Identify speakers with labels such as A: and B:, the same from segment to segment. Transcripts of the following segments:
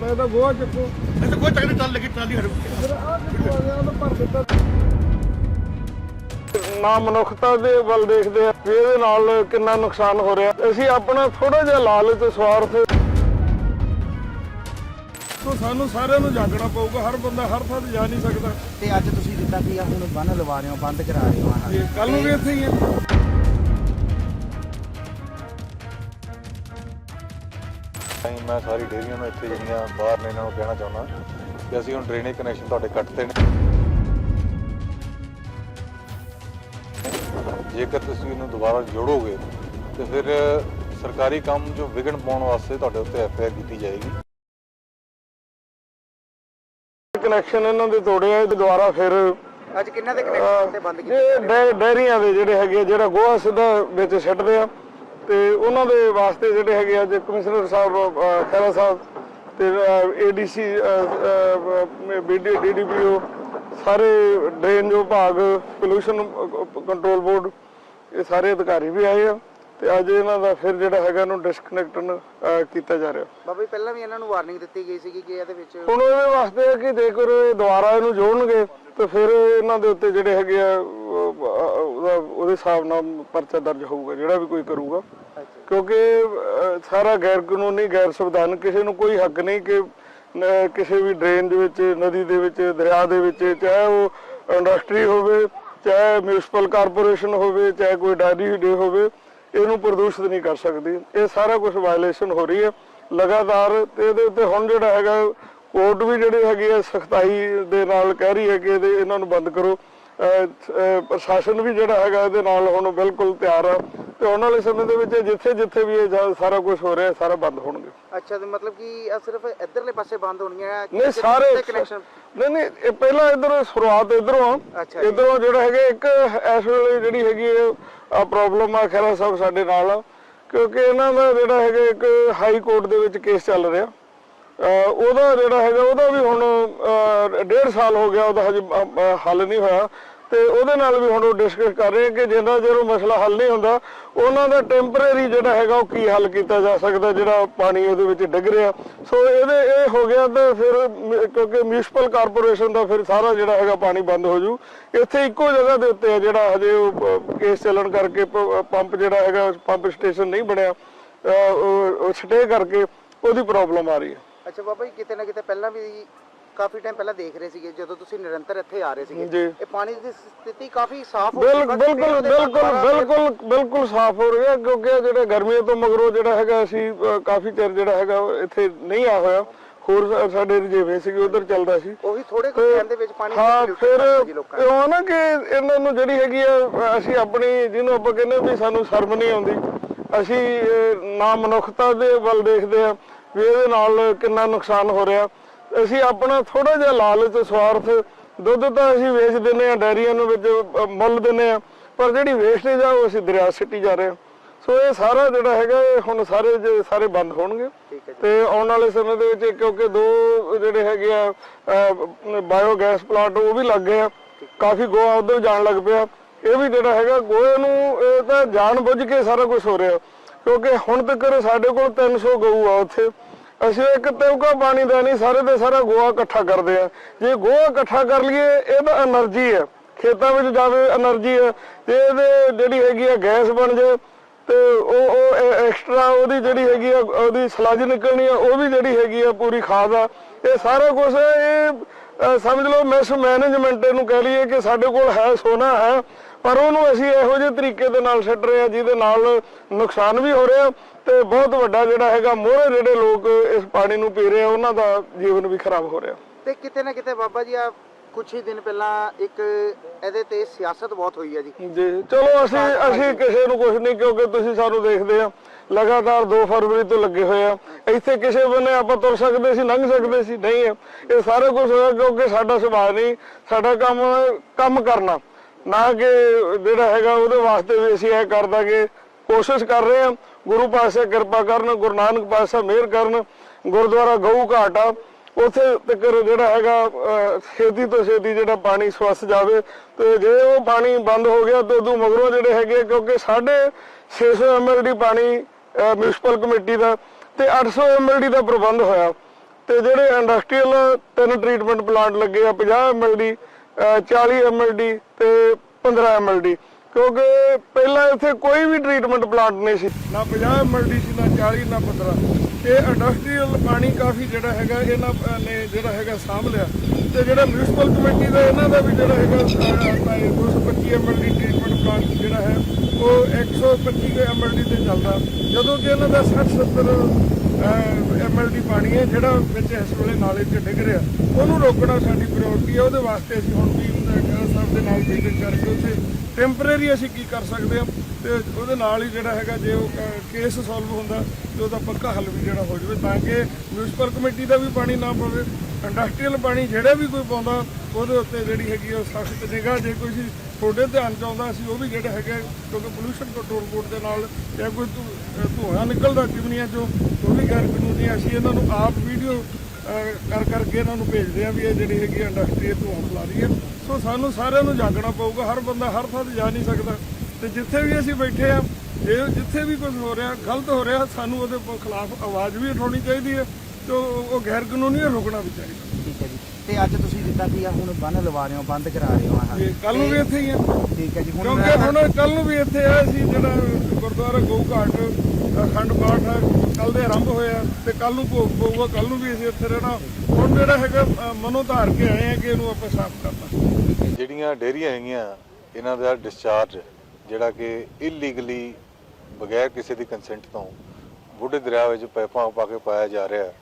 A: ਗੋਹਾ ਚੱਕੋ।
B: ਕੋਈ ਚੱਲ ਲੱਗੀ ਟਰਾਲੀ
A: ਦਿੱਤਾ। ਨਾ ਮਨੁੱਖਤਾ ਦੇ ਵੱਲ ਦੇਖਦੇ ਆ ਵੀ ਇਹਦੇ ਨਾਲ ਕਿੰਨਾ ਨੁਕਸਾਨ ਹੋ ਰਿਹਾ। ਅਸੀਂ ਆਪਣਾ ਥੋੜਾ ਜਿਹਾ ਲਾਲਚ ਸਵਾਰਥ। ਤੋਂ ਸਾਨੂੰ ਸਾਰਿਆਂ ਨੂੰ ਜਾਗਣਾ ਪਊਗਾ ਹਰ ਬੰਦਾ ਹਰ ਥਾਂ ਤੇ ਜਾ ਨਹੀਂ ਸਕਦਾ।
C: ਤੇ ਅੱਜ ਤੁਸੀਂ ਜਿੱਦਾਂ ਵੀ ਆ ਹੁਣ ਬੰਨ ਲਵਾ ਰਹੇ ਹੋ ਬੰਦ ਕਰਾ ਰਹੇ ਹੋ
A: ਕੱਲ ਨੂੰ ਵੀ ਇੱਥੇ ਹੀ ਆ
D: ਨਹੀਂ ਮੈਂ ਸਾਰੀ ਡੇਅਰੀਆਂ ਨੂੰ ਇੱਥੇ ਜਿਹੜੀਆਂ ਬਾਹਰ ਨੇ ਇਹਨਾਂ ਨੂੰ ਕਹਿਣਾ ਚਾਹੁੰਦਾ ਕਿ ਅਸੀਂ ਹੁਣ ਡਰੇਨੇਜ ਕਨੈਕਸ਼ਨ ਤੁਹਾਡੇ ਕੱਟਦੇ ਨੇ। ਜੇਕਰ ਤੁਸੀਂ ਇਹਨੂੰ ਦੁਬਾਰਾ ਜੋੜੋਗੇ ਤੇ ਫਿਰ ਸਰਕਾਰੀ ਕੰਮ ਜੋ ਵਿਗਣ ਪਾਉਣ ਵਾਸਤੇ ਤੁਹਾਡੇ ਉੱਤੇ ਐਫ ਆਈ ਆਰ ਕੀਤੀ ਜਾਏਗੀ।
A: ਕਨੈਕਸ਼ਨ ਇਹਨਾਂ ਦੇ ਤੋੜੇ ਆ ਇਹ ਦੁਬਾਰਾ ਫਿਰ
C: ਅੱਜ ਕਿੰਨਾ ਦੇ ਕਨੈਕਸ਼ਨ ਤੇ ਬੰਦ ਕੀਤੇ?
A: ਡੈਰੀਆਂ ਦੇ ਜਿਹੜੇ ਹੈਗੇ ਜਿਹੜਾ ਗੋਹਾ ਸਿੱਧਾ ਵਿੱਚ ਸਿੱਟਦੇ ਆ। ਤੇ ਉਹਨਾਂ ਦੇ ਵਾਸਤੇ ਜਿਹੜੇ ਹੈਗੇ ਅੱਜ ਕਮਿਸ਼ਨਰ ਸਾਹਿਬ ਖਹਿਰਾ ਸਾਹਿਬ ਤੇ ਏਡੀਸੀ ਡੀਡੀਪੀਓ ਸਾਰੇ ਡਰੇਨ ਜੋ ਭਾਗ ਪੋਲੂਸ਼ਨ ਕੰਟਰੋਲ ਬੋਰਡ ਇਹ ਸਾਰੇ ਅਧਿਕਾਰੀ ਵੀ ਆਏ ਆ ਤੇ ਅੱਜ ਇਹਨਾਂ ਦਾ ਫਿਰ ਜਿਹੜਾ ਹੈਗਾ ਇਹਨੂੰ ਡਿਸਕਨੈਕਟ ਕੀਤਾ ਜਾ ਰਿਹਾ।
C: ਬਾਬਾ ਜੀ ਪਹਿਲਾਂ ਵੀ ਇਹਨਾਂ ਨੂੰ ਵਾਰਨਿੰਗ ਦਿੱਤੀ ਗਈ ਸੀਗੀ ਕਿ ਇਹਦੇ ਵਿੱਚ
A: ਹੁਣ ਉਹਦੇ ਵਾਸਤੇ ਹੈ ਕਿ ਜੇਕਰ ਇਹ ਦੁਬਾਰਾ ਇਹਨੂੰ ਜੋੜਨਗੇ ਤੇ ਫਿਰ ਇਹਨਾਂ ਦੇ ਉੱਤੇ ਜਿਹੜੇ ਹੈਗੇ ਆ ਉਹਦਾ ਉਹਦੇ ਹਿਸਾਬ ਨਾਲ ਪਰਚਾ ਦਰਜ ਹੋਊਗਾ ਜਿਹੜਾ ਵੀ ਕੋਈ ਕਰੂਗਾ। ਕਿਉਂਕਿ ਸਾਰਾ ਗੈਰ ਕਾਨੂੰਨੀ ਗੈਰ ਸੰਵਿਧਾਨ ਕਿਸੇ ਨੂੰ ਕੋਈ ਹੱਕ ਨਹੀਂ ਕਿ ਕਿਸੇ ਵੀ ਡਰੇਨ ਦੇ ਵਿੱਚ ਨਦੀ ਦੇ ਵਿੱਚ ਦਰਿਆ ਦੇ ਵਿੱਚ ਚਾਹੇ ਉਹ ਇੰਡਸਟਰੀ ਹੋਵੇ ਚਾਹੇ ਮਿਊਨਿਸਪਲ ਕਾਰਪੋਰੇਸ਼ਨ ਹੋਵੇ ਚਾਹੇ ਕੋਈ ਡਾਇਰੀ ਡੇ ਹੋਵੇ ਇਹਨੂੰ ਪ੍ਰਦੂਸ਼ਿਤ ਨਹੀਂ ਕਰ ਸਕਦੀ। ਇਹ ਸਾਰਾ ਕੁਝ ਵਾਇਲੇਸ਼ਨ ਹੋ ਰਹੀ ਹੈ। ਲਗਾਤਾਰ ਤੇ ਇਹਦੇ ਉੱਤੇ ਹੁਣ ਜਿਹੜਾ ਹੈਗਾ ਕੋਰਟ ਵੀ ਜਿਹੜੇ ਹੈਗੇ ਆ ਸਖਤਾਈ ਦੇ ਨਾਲ ਕਹਿ ਰਹੀ ਹੈ ਕਿ ਇਹਦੇ ਇਹਨਾਂ ਨੂੰ ਬੰਦ ਕਰੋ। ਪ੍ਰਸ਼ਾਸਨ ਵੀ ਜਿਹੜਾ ਹੈਗਾ ਇਹਦੇ ਨਾਲ ਹੁਣ ਬਿਲਕੁਲ ਤਿਆਰ ਆ ਤੇ ਆਉਣ ਵਾਲੇ ਸਮੇਂ ਦੇ ਵਿੱਚ ਜਿੱਥੇ ਜਿੱਥੇ ਵੀ ਇਹ ਸਾਰਾ ਕੁਝ ਹੋ ਰਿਹਾ ਸਾਰਾ ਬੰਦ ਹੋਣਗੇ।
C: ਅੱਛਾ ਤੇ ਮਤਲਬ ਕਿ ਇਹ ਸਿਰਫ ਇੱਧਰਲੇ ਪਾਸੇ ਬੰਦ ਹੋਣਗੀਆਂ
A: ਨਹੀਂ ਸਾਰੇ ਨਹੀਂ ਨਹੀਂ ਇਹ ਪਹਿਲਾਂ ਇਧਰ ਸ਼ੁਰੂਆਤ ਇਧਰੋਂ। ਇਧਰੋਂ ਜਿਹੜਾ ਹੈਗਾ ਇੱਕ ਇਸ ਵੇਲੇ ਜਿਹੜੀ ਹੈਗੀ ਆ ਪ੍ਰੋਬਲਮ ਆ ਖੈਰਾ ਸਾਹਿਬ ਸਾਡੇ ਨਾਲ ਕਿਉਂਕਿ ਇਹਨਾਂ ਦਾ ਜਿਹੜਾ ਹੈਗਾ ਇੱਕ ਹਾਈ ਕੋਰਟ ਦੇ ਵਿੱਚ ਕੇਸ ਚੱਲ ਰਿਹਾ। ਉਹਦਾ ਜਿਹੜਾ ਹੈਗਾ ਉਹਦਾ ਵੀ ਹੁਣ ਅਹ, ਡੇਢ ਸਾਲ ਹੋ ਗਿਆ ਉਹਦਾ ਹਜੇ ਹੱਲ ਨਹੀਂ ਹੋਇਆ। ਤੇ ਉਹਦੇ ਨਾਲ ਵੀ ਹੁਣ ਉਹ ਡਿਸਕਸ ਕਰ ਰਹੇ ਕਿ ਜਿੰਨਾ ਜਦੋਂ ਮਸਲਾ ਹੱਲ ਨਹੀਂ ਹੁੰਦਾ, ਉਹਨਾਂ ਦਾ ਟੈਂਪਰੇਰੀ ਜਿਹੜਾ ਹੈਗਾ ਉਹ ਕੀ ਹੱਲ ਕੀਤਾ ਜਾ ਸਕਦਾ ਜਿਹੜਾ ਪਾਣੀ ਉਹਦੇ ਵਿੱਚ ਡਿੱਗ ਰਿਹਾ। ਸੋ ਇਹਦੇ ਇਹ ਹੋ ਗਿਆ ਤਾਂ ਫਿਰ ਕਿਉਂਕਿ ਮਿਊਨਿਸਪਲ ਕਾਰਪੋਰੇਸ਼ਨ ਦਾ ਫਿਰ ਸਾਰਾ ਜਿਹੜਾ ਹੈਗਾ ਪਾਣੀ ਬੰਦ ਹੋ ਜੂ। ਇੱਥੇ ਇੱਕੋ ਜਗ੍ਹਾ ਦੇ ਉੱਤੇ ਜਿਹੜਾ ਹਜੇ ਉਹ ਕੇਸ ਚੱਲਣ ਕਰਕੇ ਪੰਪ ਜਿਹੜਾ ਹੈਗਾ ਪੰਪ ਸਟੇਸ਼ਨ ਨਹੀਂ ਬਣਿਆ, ਅਹ ਉਹ ਸਟੇ ਕਰਕੇ ਉਹਦੀ ਪ੍ਰੋਬਲਮ ਆ ਰਹੀ ਹੈ।
C: ਅੱਛਾ ਬਾਬਾ ਜੀ, ਕਿਤੇ ਨਾ ਕਿਤੇ ਪਹਿਲਾਂ ਵੀ ਕਾਫੀ ਟਾਈਮ ਪਹਿਲਾਂ ਦੇਖ ਰਹੇ ਸੀਗੇ ਜਦੋਂ ਤੁਸੀਂ ਨਿਰੰਤਰ ਇੱਥੇ ਆ ਰਹੇ ਸੀਗੇ। ਇਹ ਪਾਣੀ ਦੀ ਸਥਿਤੀ ਕਾਫੀ ਸਾਫ਼ ਹੋ but
A: ਬਿਲਕੁਲ ਬਿਲਕੁਲ ਬਿਲਕੁਲ ਬਿਲਕੁਲ ਸਾਫ਼ ਹੋ ਰਿਹਾ ਕਿਉਂਕਿ ਜਿਹੜੇ ਗਰਮੀਆਂ ਤੋਂ ਮਗਰੋਂ ਜਿਹੜਾ ਹੈਗਾ ਅਸੀਂ ਕਾਫੀ ਚਿਰ ਜਿਹੜਾ ਹੈਗਾ ਇੱਥੇ ਨਹੀਂ ਆ ਹੋਇਆ। ਹੋਰ ਸਾਡੇ ਰਜੇਵੇਂ ਸੀਗੇ ਉਧਰ ਚੱਲਦਾ ਸੀ।
C: ਉਹੀ ਥੋੜੇ ਕੁ ਟਾਈਮ ਦੇ ਵਿੱਚ ਪਾਣੀ
A: ਹਾਂ ਫਿਰ। ਉਹ ਨਾ ਕਿ ਇਹਨਾਂ ਨੂੰ ਜਿਹੜੀ ਹੈਗੀ ਆ ਅਸੀਂ ਆਪਣੀ ਜਿਹਨੂੰ ਆਪਾਂ ਕਹਿੰਦੇ ਵੀ ਸਾਨੂੰ ਸ਼ਰਮ ਨਹੀਂ ਆਉਂਦੀ। ਅਸੀਂ ਨਾ ਮਨੁੱਖਤਾ ਦੇ ਵੱਲ ਦੇਖਦੇ ਆ ਵੀ ਇਹਦੇ ਨਾਲ ਕਿੰਨਾ ਨੁਕਸਾਨ ਹੋ ਰਿਹਾ। ਅਸੀਂ ਆਪਣਾ ਥੋੜਾ ਜਿਹਾ ਲਾਲਚ ਸਵਾਰਥ ਦੁੱਧ ਤਾਂ ਅਸੀਂ ਵੇਚ ਦਿੰਦੇ ਆ ਡੈਰੀਆਂ ਨੂੰ ਵਿੱਚ ਮੁੱਲ ਦਿੰਦੇ ਆ ਪਰ ਜਿਹੜੀ ਵੇਸਟੇਜ ਆ ਉਹ ਅਸੀਂ ਦਰਿਆ ਸਿੱਟੀ ਜਾ ਰਹੇ ਹਾਂ। ਸੋ ਇਹ ਸਾਰਾ ਜਿਹੜਾ ਹੈਗਾ ਇਹ ਹੁਣ ਸਾਰੇ ਸਾਰੇ ਬੰਦ ਹੋਣਗੇ। ਤੇ ਆਉਣ ਵਾਲੇ ਸਮੇਂ ਦੇ ਵਿੱਚ ਕਿਉਂਕਿ ਦੋ ਜਿਹੜੇ ਹੈਗੇ ਆ ਬਾਇਓਗੈਸ ਪਲਾਂਟ ਉਹ ਵੀ ਲੱਗ ਗਏ ਆ। ਕਾਫੀ ਗੋਆ ਉਧਰ ਜਾਣ ਲੱਗ ਪਿਆ। ਇਹ ਵੀ ਜਿਹੜਾ ਹੈਗਾ ਗੋਏ ਨੂੰ ਇਹ ਤਾਂ ਜਾਣ ਬੁੱਝ ਕੇ ਸਾਰਾ ਕੁਝ ਹੋ ਰਿਹਾ। ਕਿਉਂਕਿ ਹੁਣ ਤੱਕ ਸਾਡੇ ਕੋਲ 300 ਗਊ ਆ ਉੱਥੇ। ਅਸੀਂ ਇੱਕ ਤਿਉਕਾ ਪਾਣੀ ਦਾ ਨਹੀਂ, ਸਾਰੇ ਦੇ ਸਾਰਾ ਗੋਆ ਇਕੱਠਾ ਕਰਦੇ ਆ। ਜੇ ਗੋਆ ਇਕੱਠਾ ਕਰ ਲਈਏ ਇਹਦਾ એનર્ਜੀ ਹੈ ਖੇਤਾਂ ਵਿੱਚ ਜਾਵੇ એનર્ਜੀ ਹੈ ਤੇ ਇਹਦੇ ਜਿਹੜੀ ਹੈਗੀ ਆ ਗੈਸ ਬਣ ਜਾਏ, ਤੇ ਉਹ ਉਹ ਐਕਸਟਰਾ ਉਹਦੀ ਜਿਹੜੀ ਹੈਗੀ ਆ, ਉਹਦੀ ਸਲਜ ਨਿਕਲਣੀ ਆ, ਉਹ ਵੀ ਜਿਹੜੀ ਹੈਗੀ ਆ ਪੂਰੀ ਖਾਦ ਆ। ਇਹ ਸਾਰਾ ਕੁਝ ਇਹ ਸਮਝ ਲਓ, ਮਿਸ ਮੈਨੇਜਮੈਂਟ ਨੂੰ ਕਹਿ ਲਈਏ ਕਿ ਸਾਡੇ ਕੋਲ ਹੈ, ਸੋਨਾ ਹੈ, ਪਰ ਉਹਨੂੰ ਅਸੀਂ ਇਹੋ ਜਿਹੇ ਤਰੀਕੇ ਦੇ ਨਾਲ ਛੱਡ ਰਹੇ ਆ ਜਿਹਦੇ ਨਾਲ ਨੁਕਸਾਨ ਵੀ ਹੋ ਰਿਹਾ ਤੇ ਬਹੁਤ ਵੱਡਾ ਜਿਹੜਾ ਹੈਗਾ, ਮੋਹਰੇ ਜਿਹੜੇ ਲੋਕ ਇਸ ਪਾਣੀ ਨੂੰ ਪੀ ਰਹੇ ਆ, ਉਹਨਾਂ ਦਾ ਜੀਵਨ ਵੀ ਖਰਾਬ ਹੋ ਰਿਹਾ।
C: ਤੇ ਕਿਤੇ ਨਾ ਕਿਤੇ ਬਾਬਾ ਜੀ ਆ ਕੁਛ ਹੀ ਦਿਨ ਪਹਿਲਾਂ ਇੱਕ ਇਹਦੇ ਤੇ ਸਿਆਸਤ ਬਹੁਤ ਹੋਈ ਹੈ ਜੀ।
A: ਜੀ ਚਲੋ ਅਸੀਂ ਅਸੀਂ ਕਿਸੇ ਨੂੰ ਕੁਝ ਨਹੀਂ ਕਿਉਂਕਿ ਤੁਸੀਂ ਸਾਨੂੰ ਦੇਖਦੇ ਆ। ਲਗਾਤਾਰ 2 ਫਰਵਰੀ ਤੋਂ ਲੱਗੇ ਹੋਏ ਆ। ਇੱਥੇ ਕਿਸੇ ਬੰਨੇ ਆਪਾਂ ਤੁਰ ਸਕਦੇ ਸੀ ਲੰਘ ਸਕਦੇ ਸੀ ਨਹੀਂ ਹੈ ਇਹ ਸਾਰਾ ਕੁਝ ਹੋਇਆ ਕਿਉਂਕਿ ਸਾਡਾ ਸੁਭਾਅ ਨਹੀਂ ਸਾਡਾ ਕੰਮ ਕੰਮ ਕਰਨਾ। ਨਾ ਕਿ ਜਿਹੜਾ ਹੈਗਾ ਉਹਦੇ ਵਾਸਤੇ ਵੀ ਅਸੀਂ ਇਹ ਕਰ ਦਾਂਗੇ। ਕੋਸ਼ਿਸ਼ ਕਰ ਰਹੇ ਆ। ਗੁਰੂ ਪਾਸੇ ਕਿਰਪਾ ਕਰਨ ਗੁਰੂ ਨਾਨਕ ਪਾਸੇ ਮਿਹਰ ਕਰਨ। ਗੁਰਦੁਆਰਾ ਗਊ ਘਾਟ ਉੱਥੇ ਤੱਕ ਜਿਹੜਾ ਹੈਗਾ ਛੇਤੀ ਤੋਂ ਛੇਤੀ ਜਿਹੜਾ ਪਾਣੀ ਸਵਸ ਜਾਵੇ ਤੇ ਜੇ ਉਹ ਪਾਣੀ ਬੰਦ ਹੋ ਗਿਆ ਤੇ ਉਦੋਂ ਮਗਰੋਂ ਜਿਹੜੇ ਹੈਗੇ ਕਿਉਂਕਿ ਸਾਡੇ 600 ਐਮਐਲਡੀ ਪਾਣੀ ਮਿਊਨਿਸਪਲ ਕਮੇਟੀ ਦਾ ਤੇ 800 ਐਮਐਲਡੀ ਦਾ ਪ੍ਰਬੰਧ ਹੋਇਆ। ਤੇ ਜਿਹੜੇ ਇੰਡਸਟਰੀਅਲ ਤਿੰਨ ਟ੍ਰੀਟਮੈਂਟ ਪਲਾਂਟ ਲੱਗੇ ਆ 50 ਐਮਐਲਡੀ 40 ਐਮਐਲਡੀ ਤੇ 15 ਐਮਐਲਡੀ ਕਿਉਂਕਿ ਪਹਿਲਾਂ ਇੱਥੇ ਕੋਈ ਵੀ ਟ੍ਰੀਟਮੈਂਟ ਪਲਾਂਟ ਨਹੀਂ ਸੀ। ਨਾ 50 ਐਮਐਲਡੀ ਸੀ, ਨਾ 40 ਨਾ 15 ਇਹ ਇੰਡਸਟਰੀਅਲ ਪਾਣੀ ਕਾਫੀ ਜਿਹੜਾ ਹੈਗਾ ਇਹਨਾਂ ਨੇ ਜਿਹੜਾ ਹੈਗਾ ਸਾਂਭ ਲਿਆ ਤੇ ਜਿਹੜਾ ਮਿਊਨਿਸਪਲ ਕਮੇਟੀ ਦਾ ਇਹਨਾਂ ਦਾ ਵੀ ਜਿਹੜਾ ਹੈਗਾ ਅਹ, 225 ਐਮਐਲਡੀ ਟ੍ਰੀਟਮੈਂਟ ਪਲਾਂਟ ਜਿਹੜਾ ਹੈ ਉਹ 125 ਐਮਐਲਡੀ ਤੇ ਚੱਲਦਾ। ਜਦੋਂ ਕਿ ਇਹਨਾਂ ਦਾ 60 70 ਐਮਐਲਡੀ ਪਾਣੀ ਹੈ ਜਿਹੜਾ ਵਿੱਚ ਇਸ ਵੇਲੇ ਨਾਲੇ 'ਚ ਡਿੱਗ ਰਿਹਾ। ਉਹਨੂੰ ਰੋਕਣਾ ਸਾਡੀ ਪ੍ਰਾਇੋਰਟੀ ਹੈ ਉਹਦੇ ਵਾਸਤੇ ਅਸੀਂ ਹੁਣ ਵੀ ਦੇ ਨਾਲ ਮੀਟਿੰਗ ਕਰਕੇ ਉੱਥੇ ਟੈਂਪਰੇਰੀ ਅਸੀਂ ਕੀ ਕਰ ਸਕਦੇ ਹਾਂ? ਤੇ ਉਹਦੇ ਨਾਲ ਹੀ ਜਿਹੜਾ ਹੈਗਾ, ਜੇ ਉਹ ਕੇਸ ਸੋਲਵ ਹੁੰਦਾ, ਤੇ ਉਹਦਾ ਪੱਕਾ ਹੱਲ ਵੀ ਜਿਹੜਾ ਹੋ ਜਾਵੇ, ਤਾਂ ਕਿ ਮਿਊਨਿਸਪਲ ਕਮੇਟੀ ਦਾ ਵੀ ਪਾਣੀ ਨਾ ਪਵੇ ਇੰਡਸਟਰੀਅਲ ਪਾਣੀ ਜਿਹੜਾ ਵੀ ਕੋਈ ਪਾਉਂਦਾ, ਉਹਦੇ ਉੱਤੇ ਜਿਹੜੀ ਹੈਗੀ ਉਹ ਸਖਤ ਨਿਗਾਹ, ਜੇ ਕੋਈ ਸੀ ਤੁਹਾਡੇ ਧਿਆਨ ਚ ਆਉਂਦਾ ਸੀ ਉਹ ਵੀ ਜਿਹੜਾ ਹੈਗਾ, ਕਿਉਂਕਿ ਪੋਲੂਸ਼ਨ ਕੰਟਰੋਲ ਬੋਰਡ ਦੇ ਨਾਲ ਜਾਂ ਕੋਈ ਧੂ- ਧੂੰਆਂ ਨਿਕਲਦਾ ਚਿਮਨੀਆਂ ਚੋਂ, ਉਹ ਵੀ ਗੈਰ ਕਾਨੂੰਨੀ ਅਸੀਂ ਇਹਨਾਂ ਨੂੰ ਆਪ ਵੀਡੀਓ ਕਰ ਕਰਕੇ ਇਹਨਾਂ ਨੂੰ ਭੇਜਦੇ ਆ ਵੀ ਇਹ ਜਿਹੜੀ ਹੈਗੀ ਇੰਡਸਟਰੀ ਧੂੰਆਂ ਫੈਲਾ ਰਹੀ ਹੈ। ਸੋ ਸਾਨੂੰ ਸਾਰਿਆਂ ਨੂੰ ਜਾਗਣਾ ਪਊਗਾ। ਹਰ ਬੰਦਾ ਹਰ ਥਾਂ ਤੇ ਜਾ ਨਹੀਂ ਸਕਦਾ। ਤੇ ਜਿੱਥੇ ਵੀ ਅਸੀਂ ਬੈਠੇ ਆ ਜੇ ਜਿੱਥੇ ਵੀ ਕੁਝ ਹੋ ਰਿਹਾ ਗਲਤ ਹੋ ਰਿਹਾ ਸਾਨੂੰ ਉਹਦੇ ਖਿਲਾਫ ਆਵਾਜ਼ ਵੀ ਉਠਾਉਣੀ ਚਾਹੀਦੀ ਹੈ ਤੇ ਉਹ ਗੈਰ ਕਾਨੂੰਨੀ ਹੈ, ਰੋਕਣਾ ਵੀ ਚਾਹੀਦਾ।
C: ਠੀਕ ਹੈ ਜੀ। ਤੇ ਅੱਜ ਤੁਸੀਂ ਜਿੱਦਾਂ ਕਿ ਆ? ਹੁਣ ਬੰਨ ਲਵਾ ਰਹੇ ਹੋ ਬੰਦ ਕਰਾ ਰਹੇ ਹੋ
A: ਤੇ ਕੱਲ ਨੂੰ ਵੀ ਇੱਥੇ ਹੀ ਆ।
C: ਠੀਕ ਹੈ ਜੀ ਹੁਣ
A: ਕਿਉਂਕਿ ਹੁਣ ਕੱਲ ਨੂੰ ਵੀ ਇੱਥੇ ਆ ਸੀ ਜਿਹੜਾ ਗੁਰਦੁਆਰਾ ਗਊ ਘਾਟ ਅਖੰਡ ਪਾਠ ਆ ਕੱਲ ਦੇ ਆਰੰਭ ਹੋਇਆ ਤੇ ਕੱਲ ਨੂੰ ਭੋਗ ਪਊਗਾ ਕੱਲ ਨੂੰ ਵੀ ਅਸੀਂ ਇੱਥੇ ਰਹਿਣਾ। ਹੁਣ ਜਿਹੜਾ ਹੈਗਾ ਮਨੋਂ ਧਾਰ ਕੇ ਆਏ ਆ ਕਿ ਇਹਨੂੰ ਆਪਾਂ ਸਾਫ਼ ਕਰਨਾ।
D: ਜਿਹੜੀਆਂ ਡੇਅਰੀਆਂ ਹੈਗੀਆਂ, ਇਹਨਾਂ ਦਾ ਡਿਸਚਾਰਜ ਜਿਹੜਾ ਕਿ ਇਲੀਗਲੀ ਬਗੈਰ ਕਿਸੇ ਦੀ ਕੰਸੈਂਟ ਤੋਂ ਬੁੱਢੇ ਦਰਿਆ ਵਿੱਚ ਪਾਈਪਾਂ ਪਾ ਕੇ ਪਾਇਆ ਜਾ ਰਿਹਾ ਹੈ।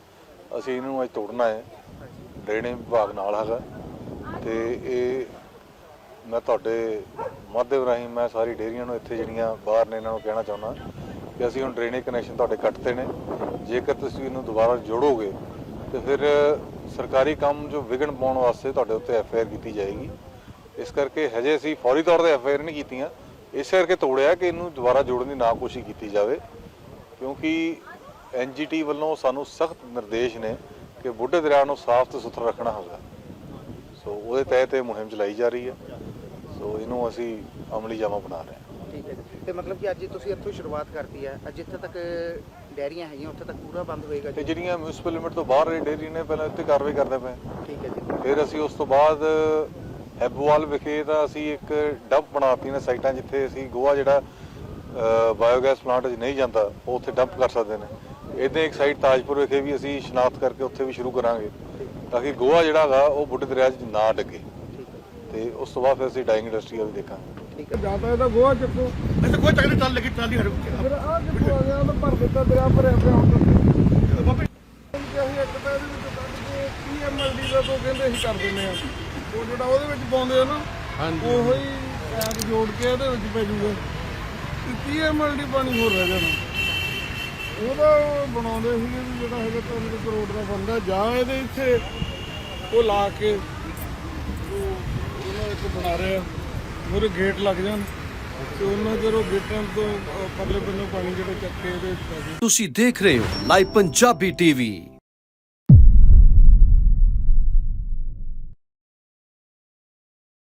D: ਅਸੀਂ ਇਹਨੂੰ ਅੱਜ ਤੋੜਨਾ ਹੈ। ਡਰੇਨੇਜ ਵਿਭਾਗ ਨਾਲ ਹੈਗਾ ਤੇ ਇਹ ਮੈਂ ਤੁਹਾਡੇ ਮਾਧਿਅਮ ਰਾਹੀਂ ਮੈਂ ਸਾਰੀ ਡੇਅਰੀਆਂ ਨੂੰ ਇੱਥੇ ਜਿਹੜੀਆਂ ਬਾਹਰ ਨੇ ਇਹਨਾਂ ਨੂੰ ਕਹਿਣਾ ਚਾਹੁੰਦਾ। ਕਿ ਅਸੀਂ ਹੁਣ ਡਰੇਨੇਜ ਕਨੈਕਸ਼ਨ ਤੁਹਾਡੇ ਕੱਟਤੇ ਨੇ। ਜੇਕਰ ਤੁਸੀਂ ਇਹਨੂੰ ਦੁਬਾਰਾ ਜੋੜੋਗੇ, ਤੇ ਫਿਰ ਸਰਕਾਰੀ ਕੰਮ ਜੋ ਵਿਗਣ ਪਾਉਣ ਵਾਸਤੇ ਤੁਹਾਡੇ ਉੱਤੇ ਐਫ ਆਈ ਆਰ ਕੀਤੀ ਜਾਏਗੀ। ਇਸ ਕਰਕੇ ਹਜੇ ਅਸੀਂ ਫੌਰੀ ਤੌਰ ਤੇ ਐਫ ਆਈ ਆਰ ਨਹੀਂ ਕੀਤੀਆਂ। ਇਸ ਕਰਕੇ ਤੋੜਿਆ ਕਿ ਇਹਨੂੰ ਦੁਬਾਰਾ ਜੋੜਨ ਦੀ ਨਾ ਕੋਸ਼ਿਸ਼ ਕੀਤੀ ਜਾਵੇ। ਕਿਉਂਕਿ ਐਨਜੀਟੀ ਵੱਲੋਂ ਸਾਨੂੰ ਸਖਤ ਨਿਰਦੇਸ਼ ਨੇ ਕਿ ਬੁੱਢੇ ਦਰਿਆ ਨੂੰ ਸਾਫ਼ ਤੇ ਸੁਥਰਾ ਰੱਖਣਾ ਹੋਗਾ ਸੋ ਉਹਦੇ ਤਹਿਤ ਇਹ ਮੁਹਿੰਮ ਚਲਾਈ ਜਾ ਰਹੀ ਹੈ। ਸੋ ਇਹਨੂੰ ਅਸੀਂ ਅਮਲੀ ਜਾਮਾ ਬਣਾ ਰਹੇ ਹਾਂ।
C: ਠੀਕ ਹੈ ਜੀ। ਤੇ ਮਤਲਬ ਕਿ ਅੱਜ ਤੁਸੀਂ ਇੱਥੋਂ ਸ਼ੁਰੂਆਤ ਕਰਤੀ ਹੈ। ਅੱਜ ਜਿੱਥੇ ਤੱਕ ਡੈਰੀਆਂ ਹੈਗੀਆਂ ਉੱਥੇ ਤੱਕ ਪੂਰਾ ਬੰਦ ਹੋਏਗਾ
D: ਤੇ
C: ਜੀ।
D: ਜਿਹੜੀਆਂ ਮਿਊਨਿਸਪਲ ਲਿਮਿਟ ਤੋਂ ਬਾਹਰ ਇਹ ਡੇਅਰੀ ਨੇ ਪਹਿਲਾਂ ਇੱਥੇ ਕਾਰਵਾਈ ਕਰਦੇ ਪਏ
C: ਠੀਕ ਹੈ ਜੀ।
D: ਫਿਰ ਅਸੀਂ ਉਸ ਤੋਂ ਬਾਅਦ ਹੈਬੋਵਾਲ ਵਿਖੇ ਤਾਂ ਅਸੀਂ ਇੱਕ ਡੰਪ ਬਣਾਤੀ ਨੇ ਸਾਈਟਾਂ ਜਿੱਥੇ ਅਸੀਂ ਗੋਆ ਜਿਹੜਾ ਬਾਇਓਗੈਸ ਪਲਾਂਟ 'ਚ ਨਹੀਂ ਜਾਂਦਾ ਉਹ ਉੱਥੇ ਡੰਪ ਕਰ ਸਕਦੇ ਨੇ। ਇਦਾਂ ਇੱਕ ਸਾਈਟ ਤਾਜਪੁਰ ਵਿਖੇ ਵੀ ਅਸੀਂ ਸ਼ਨਾਖਤ ਕਰਕੇ ਉੱਥੇ ਵੀ ਸ਼ੁਰੂ ਕਰਾਂਗੇ। ਤਾਂ ਕਿ ਗੋਆ ਜਿਹੜਾ ਹੈਗਾ ਉਹ ਬੁੱਢੇ ਦਰਿਆ 'ਚ ਨਾ ਡੱਗੇ।
C: ਠੀਕ ਹੈ।
D: ਤੇ ਉਸ ਤੋਂ ਬਾਅਦ ਫਿਰ ਅਸੀਂ ਡਾਈਂਗ ਇੰਡਸਟਰੀ ਵੀ ਦੇਖਾਂਗੇ।
C: ਠੀਕ ਹੈ।
A: ਜਾਂ ਤਾਂ ਇਹਦਾ ਗੋਹਾ ਚੱਕੋ।
B: ਐਸੇ ਕੋਈ ਚੱਕਰ ਚੱਲ ਲੱਗੀ ਟਰਾਲੀ ਹਰ
A: ਫਿਰ ਆਹ ਕਿੱਥੋਂ ਆ ਗਿਆ? ਮੈਂ ਭਰ ਦਿੱਤਾ ਦਰਿਆ ਭਰਿਆ ਪਿਆ ਹੁਣ। ਬਾਬੇ। ਅਸੀਂ ਇੱਕ ਤਾਂ ਇਹਦੇ ਵਿੱਚ ਕੱਢ ਕੇ ਪੀਐਮਐਲਡੀ ਦਾ ਤੋਂ ਕਹਿੰਦੇ ਅਸੀਂ ਕਰ ਦਿੰਦੇ ਆ ਉਹ ਜਿਹੜਾ ਉਹਦੇ ਵਿੱਚ ਪਾਉਂਦੇ ਆ ਨਾ ਹਾਂਜੀ। ਉਹੋ ਹੀ ਐਪ ਜੋੜ ਕੇ ਇਹਦੇ ਵਿੱਚ ਪੈ ਜੂਗਾ। ਪੀਐਮਐਲਡੀ ਪਾਣੀ ਹੋਰ ਰਹਿ ਜਾਣਾ। ਉਹਦਾ ਬਣਾਉਂਦੇ ਸੀਗੇ ਵੀ ਜਿਹੜਾ ਹੈਗਾ 3 ਕਰੋੜ ਦਾ ਬੰਦਾ ਜਾਂ ਇਹਦੇ ਇੱਥੇ ਉਹ ਲਾ ਕੇ ਉਹ ਉਹਨਾਂ ਇੱਕ ਬਣਾ ਰਿਹਾ ਮੇਰੇ ਗੇਟ ਲੱਗ ਜਾਣ ਤੇ ਉਹਨਾਂ ਜਦੋਂ ਗੇਟਾਂ ਤੋਂ ਅਹ, ਪਰਲੇ ਬੰਨੋਂ ਪਾਣੀ ਜਿਹੜਾ ਚੱਕ ਕੇ ਇਹਦੇ
E: ਤੁਸੀਂ ਦੇਖ ਰਹੇ ਹੋ ਲਾਈਵ ਪੰਜਾਬੀ ਟੀਵੀ।